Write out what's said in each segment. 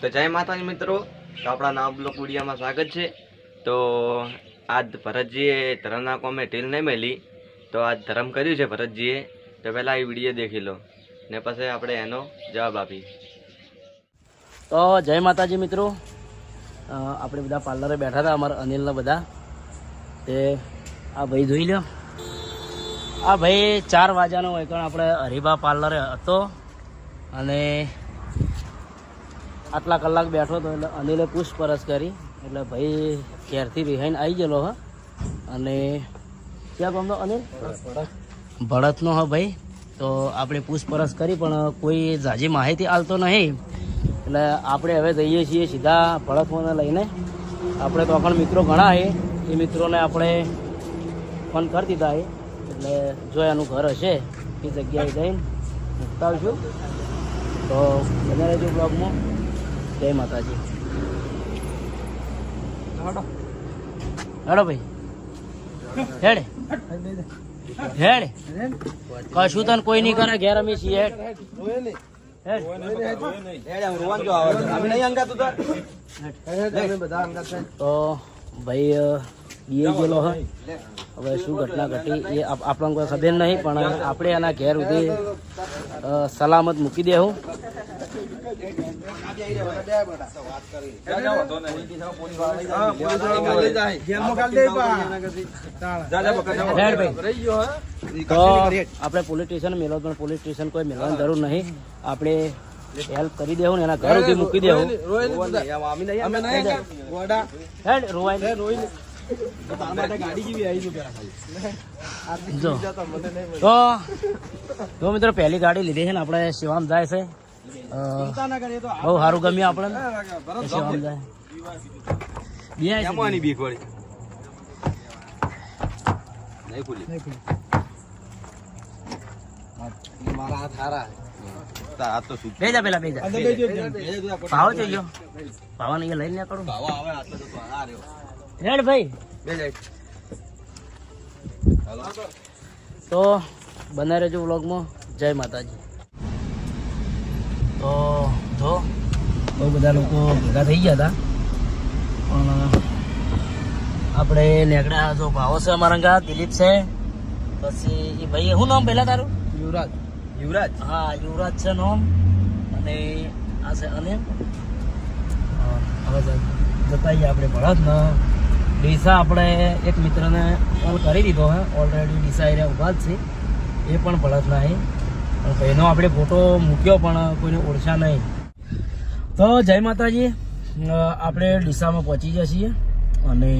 તો જય માતાજી મિત્રો. તો આપણા નામ બ્લોક વિડીયામાં સ્વાગત છે. તો આજ ભરતજીએ ધરમના કોમે ઢીલ નહીં મેલી. તો આજ ધરમ કર્યું છે ભરતજીએ. તો પહેલાં એ વીડિયો દેખી લો. ને પછી આપણે એનો જવાબ આપી તો જય માતાજી મિત્રો. આપણે બધા પાર્લરે બેઠા હતા, અમારા અનિલના બધા. તે આ ભાઈ જોઈ લો આ ભાઈ ચાર વાગ્યાનો હોય, કારણ આપણે હરીબા પાર્લરે હતો. અને આટલા કલાક બેઠો હતો એટલે અનિલે પૂછપરછ કરી. એટલે ભાઈ ઘેરથી રિહાઈને આવી ગયેલો હ. અને ક્યાં ગમતો અનિલ? ભરતનો હ ભાઈ. તો આપણે પૂછપરછ કરી, પણ કોઈ ઝાઝી માહિતી આલતો નહીં. એટલે આપણે હવે જઈએ છીએ સીધા ભરતમાં લઈને. આપણે તો પણ મિત્રો ઘણા એ મિત્રોને આપણે ફોન કરી દીધા છે એટલે જો એનું ઘર હશે, એ જગ્યાએ જઈને મૂકતા આવશું. તો બને રહેજો બ્લોગમાં જય માતાજી. હેડો. ભાઈ. હેડે. હેડ. કશું તને કોઈ નહીં કરે ઘેર અમે છીએ. તો? ભાઈ બીએ ગયેલો હોય હવે શું ઘટના ઘટી એ આપ- આપણને કોઈ ખબર નહીં પણ આપણે એના ઘેર સુધી સલામત મૂકી દેવું આપણે પોલીસ સ્ટેશન મેળવ પણ પોલીસ સ્ટેશન કોઈ મેળવાની જરૂર નહીં. આપણે હેલ્પ કરી દેવું ને એના ઘર સુધી મૂકી દેવું. હેડ રોવાય તો મિત્રો, પહેલી ગાડી લીધી છે ને, આપણે શિવામ જાય છે. બહુ સારું ગમ્યું આપણને. એ શિવામ જાય બિહાય છે. બીક વળી. નહીં ખુલી. મારા હાથ હારા તારા તો શું બે પેલા બે જા. ભાવ જોઈએ ભાવને એ લઈને નીકળું. ભાવા આવે આટલો તો આ રહ્યો. હેડ ભાઈ. બે તો બને રહેજો વ્લોગમાં જય માતાજી. તો જો બહુ બધા લોકો ભેગા થઈ ગયા હતા. પણ આપણે નેકડા જો ભાવો છે અમારા ગા દિલીપ છે પછી એ ભાઈ શું નામ પહેલાં તારું? યુવરાજ. યુવરાજ? હા યુવરાજ છે નામ. અને આ છે અનિલ. હવે જ- જતા આવીએ આપણે ભરતને. ડીસા આપણે એક મિત્રને કોલ કરી દીધો હે. ઓલરેડી ડીસા એરિયા ઊભા જ છે. એ પણ ભરતના છે ભાઈનો આપણે ફોટો મૂક્યો પણ કોઈને ઓળખા નહીં. તો જય માતાજી આપણે ડીસામાં પહોંચી ગયા છીએ અને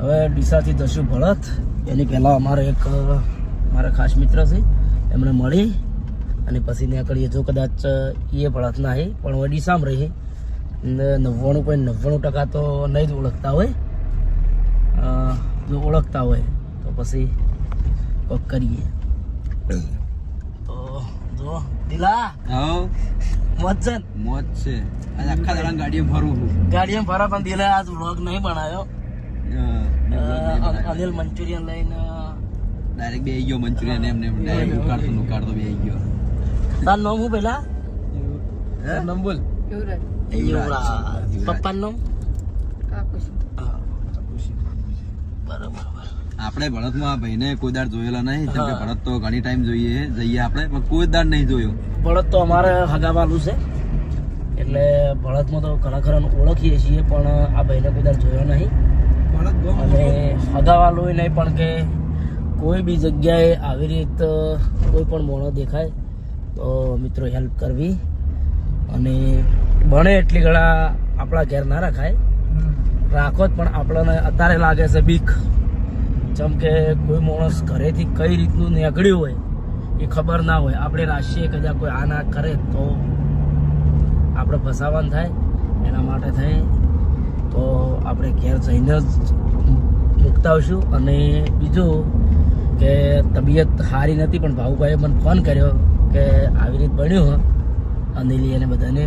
હવે ડીસાથી દસુ ભરત, એની પહેલાં અમારો એક મારા ખાસ મિત્ર છે એમને મળી અને પછી નીકળીએ જો કદાચ એ ભરતના હે પણ હવે ડીસામાં રહી. નવ્વાણું પોઈન્ટ નવ્વાણું ટકા તો નહીં જ ઓળખતા હોય. જો ઓળખતા હોય તો પછી કોક કરીએ. દિલા હા મોજ છે? મોજ છે આજે આખા દાડા ગાડીએ ફરું છું ગાડીમાં ફરા પણ દિલા આજ વ્લોગ નહીં બનાવ્યો અનિલ મંચુરિયન લઈને ડાયરેક્ટ બે ગયો મંચુરિયન એમને એમ ડાયરેક્ટ ઉકાળતો ને ઉકાળતો બે ગયો તાર નામ હું પેલા નામ બોલ યુવરાજ પપ્પાનું નામ હા. બરાબર આપણે ભરતમાં આ ભાઈને કોઈ દાડ જોયેલા નહીં જેમ કે ભરત તો ઘણી ટાઈમ જોઈએ જઈએ આપણે પણ કોઈ દાડ નહીં જોયો. ભરત તો અમારે હગાવાલું છે. એટલે ભરતમાં તો ઘણા ખરા ઓળખીએ છીએ પણ આ ભાઈને કોઈ દાડ જોયો નહીં. અને હગાવાલું નહીં પણ કે કોઈ બી જગ્યાએ આવી રીત કોઈ પણ મોણો દેખાય તો મિત્રો હેલ્પ કરવી. અને ભણે એટલી ઘણા આપણા ઘેર ના રાખાય. રાખો જ પણ આપણને અત્યારે લાગે છે બીક. જેમ કે કોઈ માણસ ઘરેથી કઈ રીતનું નીકળ્યું હોય, એ ખબર ના હોય. આપણે રાશિએ કદાચ કોઈ આ ના કરે તો આપણે ફસાવાનું થાય, એના માટે થઈ તો આપણે ઘેર જઈને જ મૂકતા આવશું અને બીજું કે તબિયત સારી નથી, પણ ભાવુભાઈએ મને ફોન કર્યો કે આવી રીત બન્યું અનિલી અને બધાને.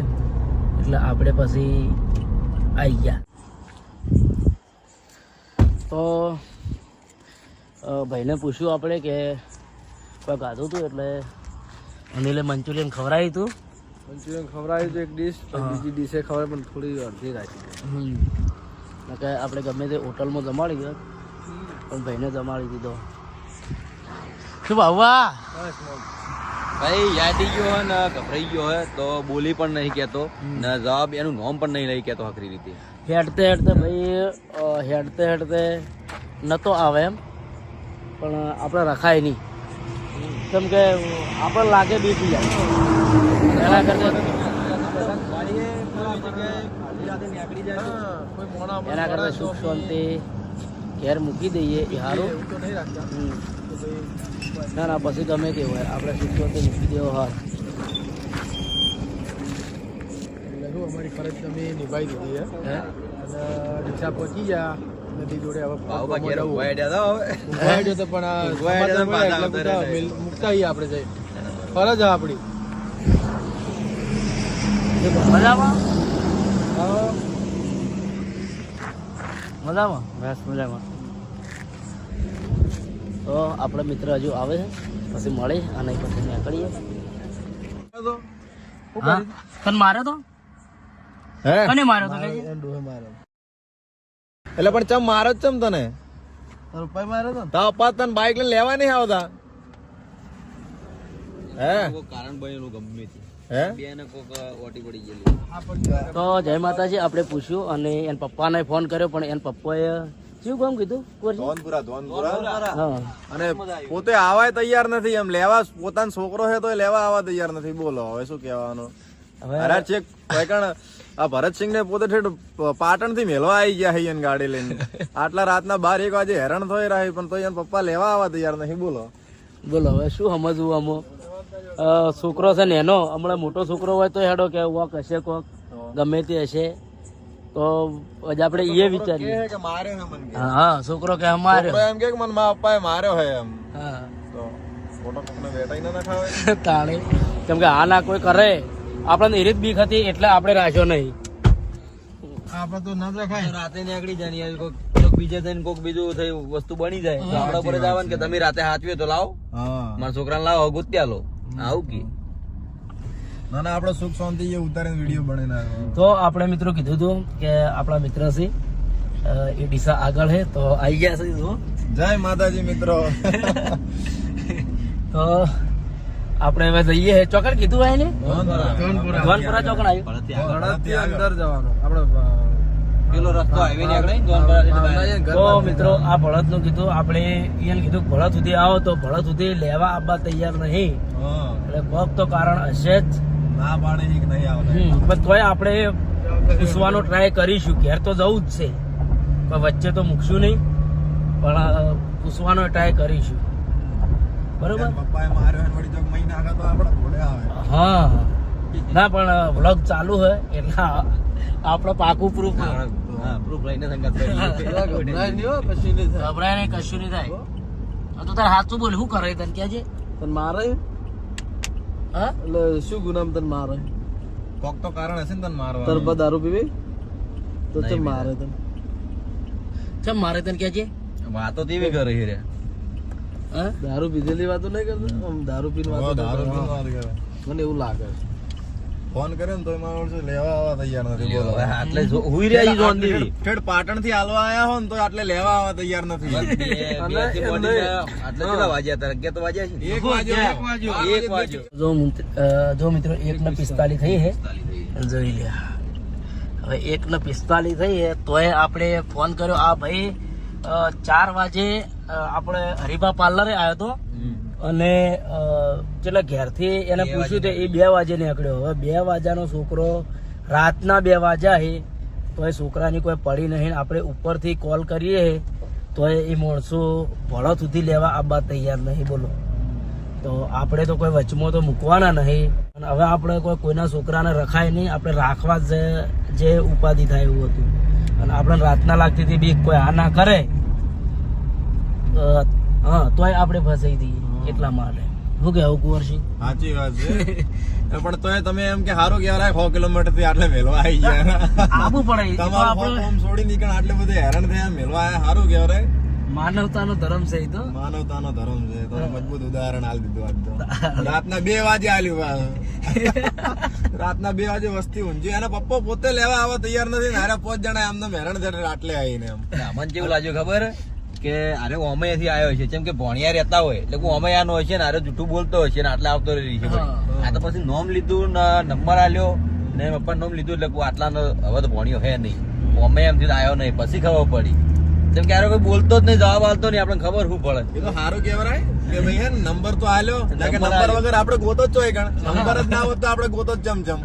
એટલે આપણે પછી આવી ગયા. તો ભાઈને પૂછ્યું આપણે કે કોઈ ગાધું હતું એટલે અનિલે મંચુરિયન ખવડાવ્યું હતું મંચુરિયન ખવડાવ્યું હતું એક ડીશ બીજી ડીશે ખબર પણ થોડી અડધી રાખી હમ. નકે આપણે ગમે તે હોટલમાં જમાડી ગયો પણ ભાઈને જમાડી દીધો. શું ભાવવા ભાઈ યાદ ગયો હોય ને ગભરાઈ ગયો હોય તો બોલી પણ નહીં કહેતો. ને જવાબ એનું નોમ પણ નહીં લઈ કહેતો આખરી રીતે. હેડતે હેડતે ભાઈ હેડતે હેડતે નતો આવે એમ. પણ આપણે રખાય નહીં. કેમ કે આપણે લાગે બીપી જાય એના કરતા એના કરતા સુખ શાંતિ, ઘેર મૂકી દઈએ, એ સારું ના ના, પછી ગમે તે હોય. આપણે સુખ શાંતિ મૂકી દેવો હા અમારી ફરજ તમે નિભાવી દીધી? અને ડીસા પહોંચી ગયા. નદી જોડે હવે તો પણ મુકતા આપણે જઈ ફરજ આપણી. મજામાં? મજામાં? બસ મજામાં. તો આપણા મિત્ર હજુ આવે છે. પછી મળે અને પછી નીકળીએ. તને માર્યો તો? હે? કને માર્યો તો કહેજે? માર્યો. એટલે પણ ચમ મારો જ ચમ તને? તો પપ્પા તને બાઈક લઈને લેવા નહીં આવતા. હે? કારણ બનેલું ગમે તે તો જય માતાજી આપણે પૂછ્યું અને એના પપ્પાને ફોન કર્યો પણ એના પપ્પાએ શું કામ કીધું? ધોનપુરા ધોનપુરા. અને પોતે આવાય તૈયાર નથી એમ. લેવા પોતાનો છોકરો છે તો લેવા આવવા તૈયાર નથી. બોલો હવે શું કહેવાનું? હવે અરે ચેક કણ આ ભરતસિંહ ને પોતે ઠેઠ પાટણથી મેલવા આવી ગયા હૈયન ગાડી લઈને. આટલા રાતના બાર એક વાગે હેરાન થઈ રહ્યા પણ તો એના પપ્પા લેવા આવા તૈયાર નહીં. બોલો. બોલો હવે શું સમજવું આમાં? છોકરો છે ને એનો હમણાં મોટો છોકરો હોય તો હેડો કે વોક હશે કોક ગમે તે હશે. તો હજી આપણે એ વિચારીએ. કે મારે. હા છોકરો કે અમારે એમ કે મન મારા પપ્પાએ માર્યો હોય એમ. હા. તો ફોટો કોકને બેટાઈ ના નખાવે? તાણે. કેમ કે આ ના કોઈ કરે. આપણને એરી જ બીક હતી એટલે આપણે રાખ્યો નહીં. આપણે તો ના રખાય રાતે નીકળી જાય બીજે થઈને કોઈક બીજું થઈ વસ્તુ બની જાય. તો આપણા ઉપર જ આવે કે તમે રાતે હાચવ્યો તો લાવો. હા. મારા છોકરાને લાવો ગુત્યા લો આવું કી. ના ના આપણે સુખ શાંતિ જે ઉતારીને વીડિયો બની તો આપણે મિત્રો કીધું હતું કે આપણા મિત્ર છે એ ડીસા આગળ છે તો આવી ગયા છે જય માતાજી મિત્રો. તો આપણે હવે જઈએ ચોકડ કીધું હોય ને? ધોનપુરા ચોકડ આવ્યું. અંદર જવાનું આપણે પેલો રસ્તો હાઈવે નીકળે તો મિત્રો આ ભળદનું કીધું આપણે કીધું ભળદ સુધી આવો તો ભળદ સુધી લેવા આવવા તૈયાર નહીં. હા. એટલે કોક તો કારણ હશે જ. ના પાડે કે નહીં આવે પણ તોય આપણે પૂછવાનો ટ્રાય કરીશું ઘેર તો જવું જ છે. પણ વચ્ચે તો મૂકશું નહીં. પણ પૂછવાનો ટ્રાય કરીશું. બરોબર? પપ્પાએ માર્યો હોય વળી ચોક મહિના આગળ તો આપણે ઘોડે આવે. હા ના પણ વ્લોગ ચાલુ હે એટલે આપણે પાકું પ્રૂફ હા પ્રૂફ લઈને સંગત ગભરાય નહીં કશું નહીં થાય. ગભરાય નહીં કશું નહીં થાય. તો તારે સાચું બોલ શું કરે તને ક્યાં છે? તને મારે? હા? એટલે શું ગુનામ તને મારે? કોક તો કારણ હશે ને તને મારવા તરબત દારૂ પીવી? તો ચમ મારે તને? ચમ મારે તને ક્યાં છે? વાતો તેવી કરે છે રે. દારૂ પીધેલી વાતો નહીં કરતા? આમ દારૂ પીને વાતો દારૂ પીને વાત કરે. મને એવું લાગે. ફોન કરે ને તો મારો છે લેવા આવવા તૈયાર નથી બોલો. એટલે હુઈ રહ્યા છે જોન દેવી ઠેઠ પાટણથી હાલવા આયા હો ને તો આટલે લેવા આવવા તૈયાર નથી. અને. આટલે કેટલા વાગ્યા તારે કે તો વાગ્યા છે એક વાગ્યો એક વાગ્યો. એક વાગ્યો જો જો મિત્રો એક ને પિસ્તાલીસ થઈ હે. જોઈ લે હવે એક ને પિસ્તાલીસ થઈ હે તોય આપણે ફોન કર્યો આ ભાઈ ચાર વાગે આપણે હરીભા પાર્લરે આવ્યો હતો. અને એટલે ઘેરથી એને પૂછ્યું તે એ બે વાગે નીકળ્યો. હવે બે વાગ્યાનો છોકરો રાતના બે વાગ્યા છે તો એ છોકરાની કોઈ પડી નહીં. આપણે ઉપરથી કોલ કરીએ તો એ માણસો ભળત સુધી લેવા આવવા તૈયાર નહીં. બોલો. તો આપણે તો કોઈ વચમાં તો મૂકવાના નહીં. અને હવે આપણે કોઈ કોઈના છોકરાને રખાય નહીં. આપણે રાખવા જ જે ઉપાધિ થાય એવું હતું. અને આપણે રાતના લાગતી હતી બીક કોઈ આ ના કરે હા તોય આપણે ફસાઈ દઈએ એટલા માટે. શું કહેવું કુંવરસિંહ સાચી વાત છે. પણ તોય તમે એમ કે સારું કહેવાય સો કિલોમીટરથી આટલે મેળવા આવી ગયા. આવું પડે તમારું છોડી નીકળ આટલે બધે હેરાન થયા મેળવા આયા સારું કહેવાય. માનવતાનો ધર્મ છે એ તો. માનવતાનો ધર્મ છે. તો મજબૂત ઉદાહરણ આલ દીધું આજ તો. રાતના બે વાગે આલ્યું. રાતના બે વાગે વસ્તી ઊંઘી. એના પપ્પા પોતે લેવા આવવા તૈયાર નથી. ને હારે પોચ જણા એમને હેરાન થઈને આટલે આવીને એમ. મને કેવું લાગ્યું ખબર કે અરે ઓમૈયાથી આવ્યો છે. જેમ કે ભણિયા રહેતા હોય એટલે હું ઓમૈયાનો હોય છે ને અરે જૂઠું બોલતો હોય છે ને આટલા આવતો રહી છે આ તો પછી નોમ લીધું ને નંબર આલ્યો ને પપ્પા નોમ લીધું એટલે આટલાનો હવે તો ભણ્યો હે નહીં. ઓમૈયા એમથી તો આવ્યો નહીં. પછી ખબર પડી. જેમ કે કોઈ બોલતો જ નહીં જવાબ આવતો નહીં આપણને ખબર શું પડે. એ તો સારું કહેવાય કે ભાઈ હે નંબર તો આલ્યો. કે નંબર વગર આપણે ગોતો જ ચોય ગણ. નંબર જ ના હોત તો આપણે ગોતો જ જમ જમ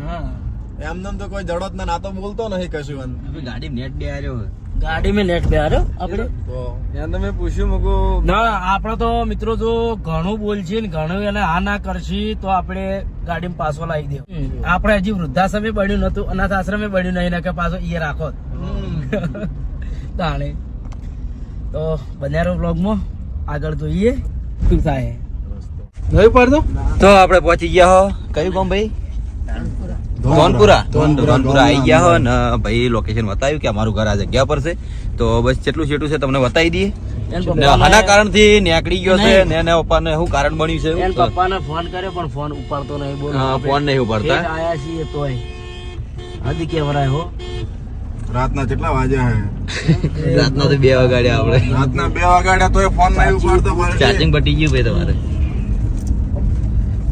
એમ એમને તો કોઈ જડો જ ના તો બોલતો નહીં કશું. ગાડી નેટ બે આર્યો ગાડી મેં નેટ બે હાર્યો આપણે? ત્યાં તમે પૂછ્યું મગું ના આપણે તો મિત્રો જો ઘણું બોલશે ને ઘણું એને હા ના કરશી તો આપણે ગાડી પાછો લાવી દે આપણે હજી વૃદ્ધાશ્રમે બન્યું નતું અનાથ આશ્રમે બન્યું નહીં કે પાછો એ રાખો. તાણે. તો બન્યારો બ્લોગમાં આગળ જોઈએ શું થાય. તો આપણે પહોંચી ગયા હો. કયું ગામ ભાઈ? ધોનપુરા. ધોનપુરા આવી ગયા હો ને ભાઈ લોકેશન બતાવ્યું કે અમારું ઘર આ જગ્યા પર છે. તો બસ જેટલું છેટલું છે તમને બતાવી દઈએ. ને આના કારણથી નીકળી ગયો છે ને એના પપ્પાને શું કારણ બન્યું છે? એન ફોન કર્યો પણ ફોન ઉપાડતો નહીં. બોલો ફોન નહીં ઉપાડતા. આયા છીએ તોય. હજી કેવરાય હો. રાતના કેટલા વાગ્યા હે? રાતના તો બે વાગ્યા આપણે. રાતના બે વાગ્યા તો ફોન નહીં ઉપાડતો ચાર્જિંગ પટી ગયું ભાઈ તમારે.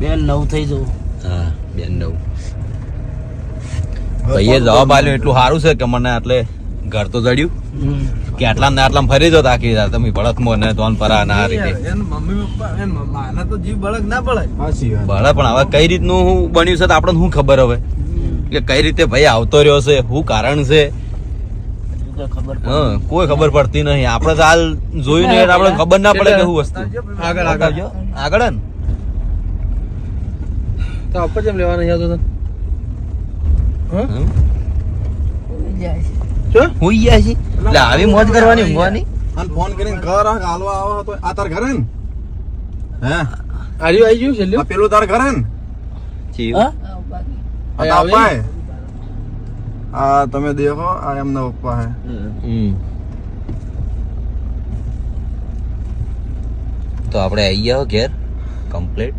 બેન નવ થઈ જવું. હા બેન નવ. ભાઈએ જવાબ આપ્યો એટલું સારું છે કે મને એટલે ઘર તો જડ્યું. કે આટલા ને આટલા ફરી જો તાકી યાર તમે મો ને તોન પરા ના રીતે. એન મમ્મી પપ્પા એન માના તો જીવ બળક ના બળક વાત. બળે પણ હવે કઈ રીતનું બન્યું છે તો આપણને શું ખબર હવે? કે કઈ રીતે ભાઈ આવતો રહ્યો છે શું કારણ છે? કોઈ ખબર પડતી નહીં. આપણે તો હાલ જોયું નહીં આપણે ખબર ના પડે કે શું વસ્તુ. આગળ આગળ. આગળ ને? તો આપણે જેમ લેવાના યાદ હતો હં? હુઈ ગયા છે. એટલે આવી મોજ કરવાની ઊંઘવાની અને ફોન કરીને ઘર હાલવા આવો તો આ તાર ઘરે ને? હે? આર્યું આવી ગયું છેલ્લું? પેલું તાર ઘરે ને? હે આ તમે દેખો આ એમના પપ્પા હે. તો આપણે આવી ગયા ઘેર? કમ્પ્લીટ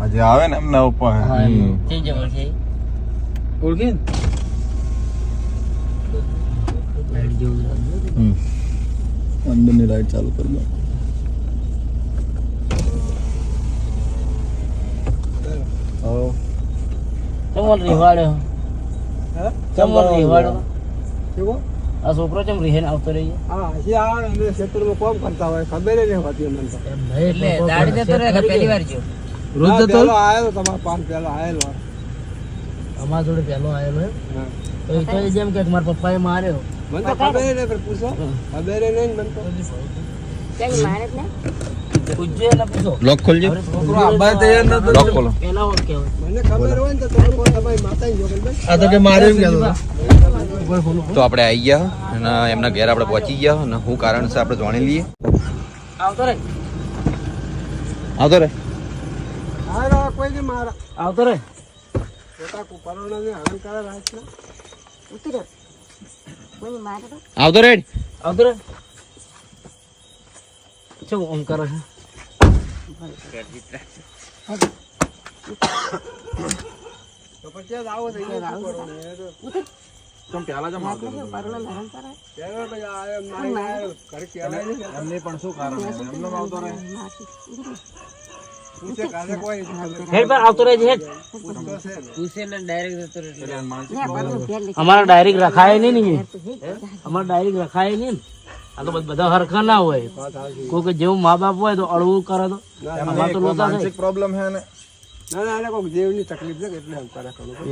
આજે આવે ને એમના પપ્પા હે. ઓળખી. અંદરની લાઈટ ચાલુ કરી દો આ છોકરો ચમ રીહેન આવતો રહી એટલે દાડી જતો રહે પહેલી વાર જો રોજ જતો અમારા જોડે પહેલો આવેલો હે. તો એ તો જેમ કે મારા પપ્પાએ માર્યો. પૂછજો એને પૂછો લોક ખોલજો છોકરો આંબા તૈયાર નતો લોક ખોલો. પેલા હોત કેવું આ તો કે મારે એમ કહેતો તો આપણે આવી ગયા અને એમના ઘેર આપણે પહોંચી ગયા અને શું કારણ છે આપણે જાણી લઈએ. આવતો રે. આવતો રે. આવતો રે. આવતો રે. આવતો રે. શું ઓમ કરે છે? અમારા ડાયરેક્ટ રખાય નહીં ને. અમારા ડાયરેક્ટ રખાય નહીં ને. આ તો બધા હરખા ના હોય. કોઈ જેવું મા બાપ હોય તો અળવું કરે તો. અમારે તો લોચા થાય. માનસિક પ્રોબ્લેમ હે ને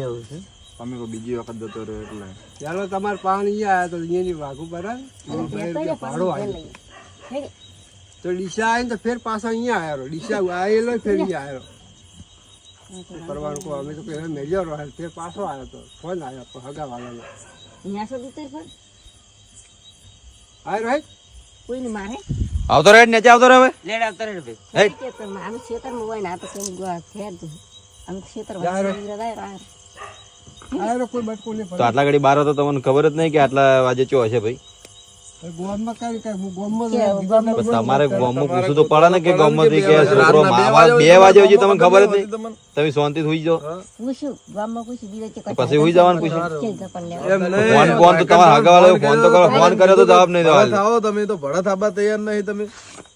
એવું છે? તમે કોઈ બીજી વખત જતો રહ્યો એટલે. ચાલો તમારે પાણી આવ્યા તો અહીંયાની વાઘુ પર ભાડો આવ્યો તો ડીસા આવીને તો ફેર પાછો અહીંયા આવ્યો ડીસા આવેલો ફેર અહીંયા આવ્યો. કરવાનું કહો અમે તો પહેલા મેળ્યો રહ્યો ફેર પાછો આવ્યો તો. ફોન આવ્યો તો હગા વાળાનો આવ્યો રાઈટ આવતો રે નેચે આવતો રે હવે? લેડ આવતો રે ભાઈ. આ આવ્યો કોઈ બટકું નહીં તો આટલા ઘડી બાર હતો તમને ખબર જ નહીં કે આટલા વાજે ચો હશે ભાઈ. તમારે ગોમમાં પૂછવું તો પડે ને કે ગામમાંથી કે છોકરો બે વાગે હજી તમને ખબર જ નહીં. તમે શાંતિ સુઈ જાઓ. ગામમાં પછી. સુઈ જવાનું પૂછ્યું. ફોન ફોન તો તમારે હગાવાળા ફોન તો કરો. ફોન કર્યો તો જવાબ નહીં દેવા તમે તો ભડા થાબા તૈયાર નહીં તમે.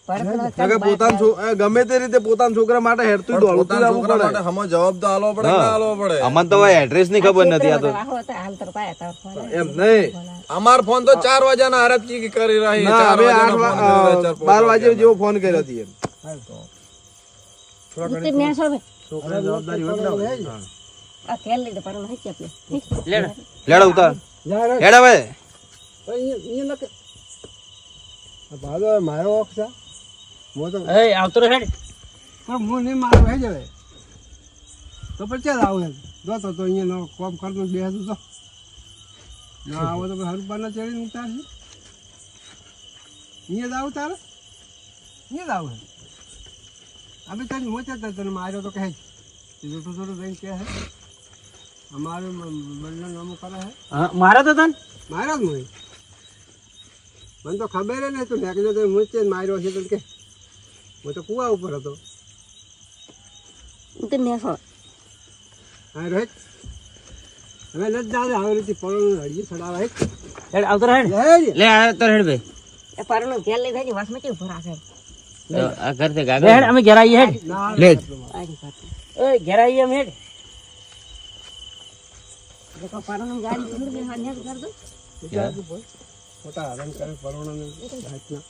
પરત કે પોતાના છો- એ ગમે તે રીતે પોતાના છોકરા માટે હેડતું દોડતું જવું પડે. હમો જવાબ તો આલવો પડે ના. આલવો પડે. અમને તો એડ્રેસની ખબર નથી આ તો. એમ નહીં. અમાર ફોન તો ચાર કી કરી રહી ચાર પાંચ બાર વાગે જેવો ફોન કર્યો હતી એમ. ને છોકરા જવાબદારી હોય આ ખેલ લીધે પર નહીં ચાપ્યો લેડ. લેડા ઉતાર. યાર હવે અહીંયા અહીંયા લખે. આ મારો ઓખ છે. હું તો એ આવતો રહે પણ હું નહીં મારું હે જ હવે. તો પછી ચાલ આવું એમ. જોતો તો અહીંયા નો કોમ કરતો બે હતું તો. ના આવો તો પછી હરબાના ચડીને ઉતારશે અહીંયા જ આવું તારે? અહીંયા જ આવું હે. અમે તને મોચા તને માર્યો તો કહે જ. સીધું તો થોડું જઈને કહે હે. અમારું બંને નામું કરે હે. હા, મારા તો તન? માર્યો જ હું મને તો ખબર નહીં તું નેકજો તો હું જ છે માર્યો છે તો કે હું તો કુવા ઉપર હતો. હું તો મેસો હા રોહિત હવે ન દાદા હવે નથી પરોળો હળીએ સડાવા હેક હેડ આવતો હેડ. લે આવતો હેડ ભાઈ. એ પરોળો ઘેર લઈ જાય વાસમાં કેવું ભરા છે આ ઘર તે ગાગર હેડ અમે ઘેર આવીએ હેડ. લે. એ ઘેર આવીએ અમે હેડ. દેખો પરોળો ગાડી દૂર બે હાથ ઘર દો મોટા આરામ કરે પરોળો ને હાથના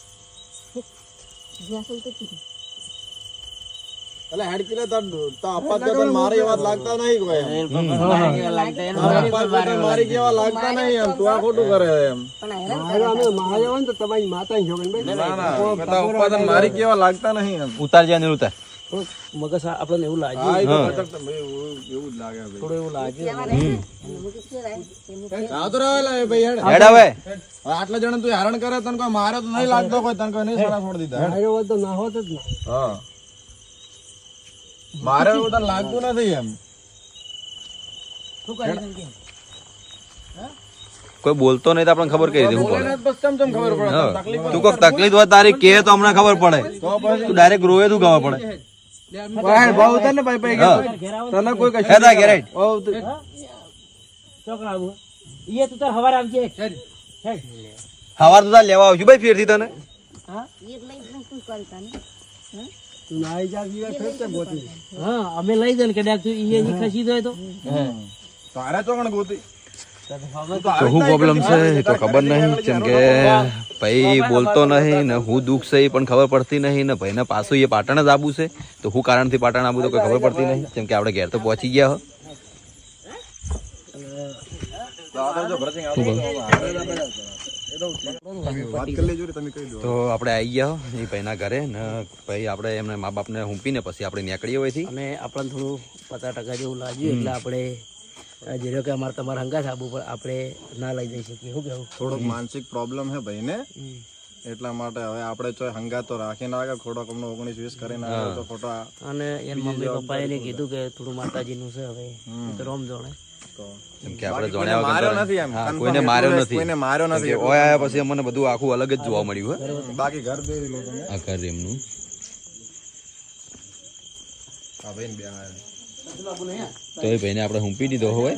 એટલે તાર તો તો તને મારી લાગતા નહીં કોઈ તો કેવા લાગતા નહીં એમ તું આ ખોટું કરે તો તમારી માતા ભાઈ. મારી કેવા લાગતા નહીં ઉતાર જ્યાં ઉતાર. મગજ આપણને એવું લાગે. તો તો એવું જ લાગે થોડું એવું લાગે. લે ભાઈ હેડ. હેડ હવે. આટલા જણા તું હેરાન કરે તને કોઈ મારે તો નહીં લાગતો કોઈ તને કોઈ નહીં સાડા છોડી દીધા. માર્યો હોત તો ના હોત જ ને. હા. મારે એવું તને લાગતું નથી એમ. કોઈ બોલતો નહીં તો આપણને ખબર કઈ રીતે શું પડે. તું કોઈક તકલીફ હોય તારી કે તો હમણાં ખબર પડે. તું ડાયરેક્ટ રોવે તું ખબર પડે. ભાવ ઉતાર ને ભાઈ ભાઈ તને કોઈ કશું. ચોકડા આવું. એ તું તાર હવાર આવજે. હેડ તો તાર લેવા આવજો ભાઈ ફેરથી તને. હા? અમે લઈ જઈને કદાચ તું ઈ ની ખસી જાય તો. તારે ચોકણ ગોતી. તો શું પ્રોબ્લેમ છે? તો ખબર નહીં કેમ કે ભાઈ બોલતો નહીં ને હું દુઃખ છે એ પણ ખબર પડતી નહીં ને ભાઈને પાછું એ પાટણ જ આવું છે. તો હું કારણથી પાટણ આવું તો કોઈ ખબર પડતી નહીં કેમ કે આપણે ઘેર તો પહોંચી ગયા હો વાત કરી લેજો રે તમે કહી દો તો આપણે આવી ગયા એ ભાઈના ઘરે ને ભાઈ આપણે એમને મા બાપને હુંપીને પછી આપણે નીકળીએ હોયથી અને આપણને થોડું પચાસ ટકા જેવું લાગ્યું એટલે આપણે આ કે અમારે તમારા હંગા સાબુ પણ આપણે ના લઈ જઈ શકીએ. શું કેવું? થોડોક માનસિક પ્રોબ્લેમ હે ભાઈને. એટલા માટે હવે આપણે ચોય હંગા તો રાખી ના રાખે. થોડોક હમણાં ઓગણીસ વીસ કરીને આવ્યો તો ખોટા અને એમ મમ્મી પપ્પા એને કીધું કે થોડું માતાજીનું છે હવે. રોમ જોણે. તો કે આપણે જોણ્યા વગર નથી એમ કોઈને માર્યો નથી. કોઈને માર્યો નથી ઓય આયા પછી અમને બધું આખું અલગ જ જોવા મળ્યું હે. બાકી ઘર દે લો તમે? આ ઘર એમનું. હા ભાઈ બે આયા. તો એ ભાઈને આપણે હુંપી દીધો હોય.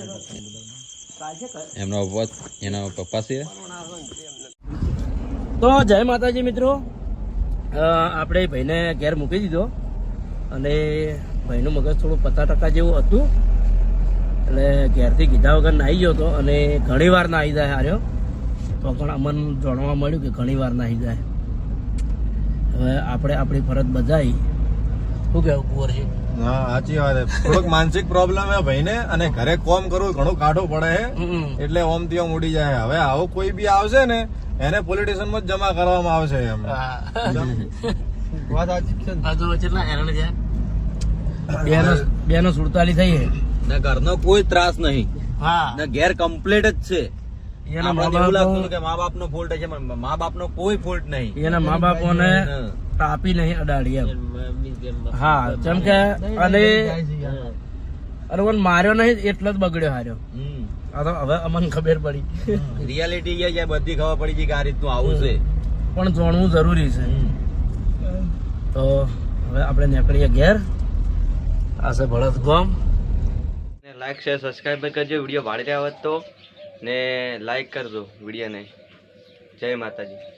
એમનો પપ્પા એના પપ્પા છે. તો જય માતાજી મિત્રો. આપડે આપણે ભાઈને ઘેર મૂકી દીધો. અને ભાઈનું મગજ થોડું પચાસ ટકા જેવું હતું. એટલે ઘેરથી કીધા વગર નાહી ગયો હતો અને ઘણી વાર નાહી જાય હાર્યો. તો પણ અમને જાણવા મળ્યું કે ઘણી વાર નાહી જાય. હવે આપણે આપણી ફરજ બજાવી. શું કહેવું કુંવરજી? હા સાચી વાત થોડોક માનસિક પ્રોબ્લેમ હે ભાઈને અને ઘરે કોમ કરવું ઘણું કાઢો પડે હે એટલે ઓમથી ઓમ ઉડી જાય હવે આવો કોઈ બી આવશે ને એને પોલિટિશિયનમાં જ જમા કરવામાં આવશે એમ. વાત સાચી છે ને? આ જો કેટલા છે બેનો બેનો સુડતાલી થઈ ને ઘરનો કોઈ ત્રાસ નહીં. હા. ને ઘેર કમ્પ્લીટ જ છે. એના મા બાપ કે મા બાપનો ફોલ્ટ છે મા બાપ બાપનો કોઈ ફોલ્ટ નહીં. એના મા બાપોને તાપી નહીં અડાડી એમ. હા જેમ કે અને અને મને માર્યો નહીં એટલો જ બગડ્યો હાર્યો. હમ. આ તો હવે અમને ખબર પડી. રિયાલિટી છે બધી ખબર પડી ગઈ કે આ રીતનું આવું છે. પણ જાણવું જરૂરી છે. તો હવે આપણે નીકળીએ ઘેર. આ છે ભળત ગામ ને લાઈક શેર સબસ્ક્રાઈબ કરજો. વીડિયો ભાડે હોત તો ને લાઈક કરજો વિડીયોને. જય માતાજી.